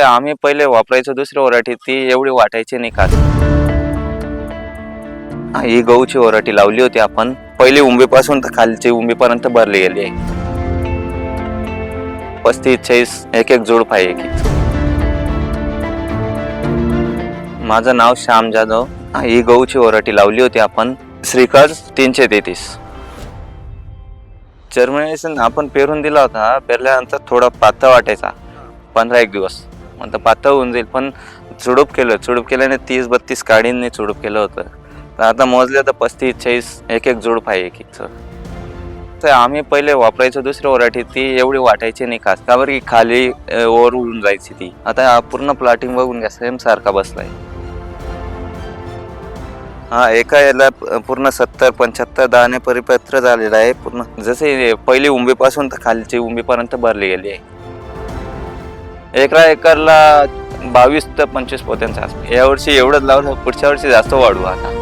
आम्ही पहिले वापरायचो दुसरी वराठी ती एवढी वाटायची नाही खास ही गहूची वराठी लावली होती आपण. पहिली उंबीपासून तर खालची उंबीपर्यंत भरली गेली आहे. पस्तीस चाळीस एक एक जोड आहे एक माझं नाव श्याम जाधव. ही गहूची वराठी लावली होती आपण. श्रीकाज तीनशे तेहतीस. जर्मिनेशन आपण पेरून दिला होता. पेरल्यानंतर थोडा पातळ वाटायचा. पंधरा एक दिवस. म्हणतं पातळ होऊन जाईल. पण चुडूप केलं चुडूप केल्याने तीस बत्तीस काडींनी चुडूप केलं होतं. तर आता मोजले तर पस्तीस चाळीस एक एक जुडूप आहे एक एकचं तर आम्ही पहिले वापरायचो दुसरी वराठी ती एवढी वाटायची नाही खास. का बरं की खाली ओर उडून जायची ती. आता पूर्ण प्लॉटिंग बघून घ्या सेम सारखा बसलाय. हा एका याला पूर्ण सत्तर पंच्याहत्तर दाणे परिपत्र झालेलं आहे. पूर्ण जसे पहिली उंबीपासून तर खालची उंबीपर्यंत भरली गेली आहे. एका एकरला बावीस ते पंचवीस पोत्यांचा असतो. यावर्षी एवढंच लावलं पुढच्या वर्षी जास्त वाढू आता.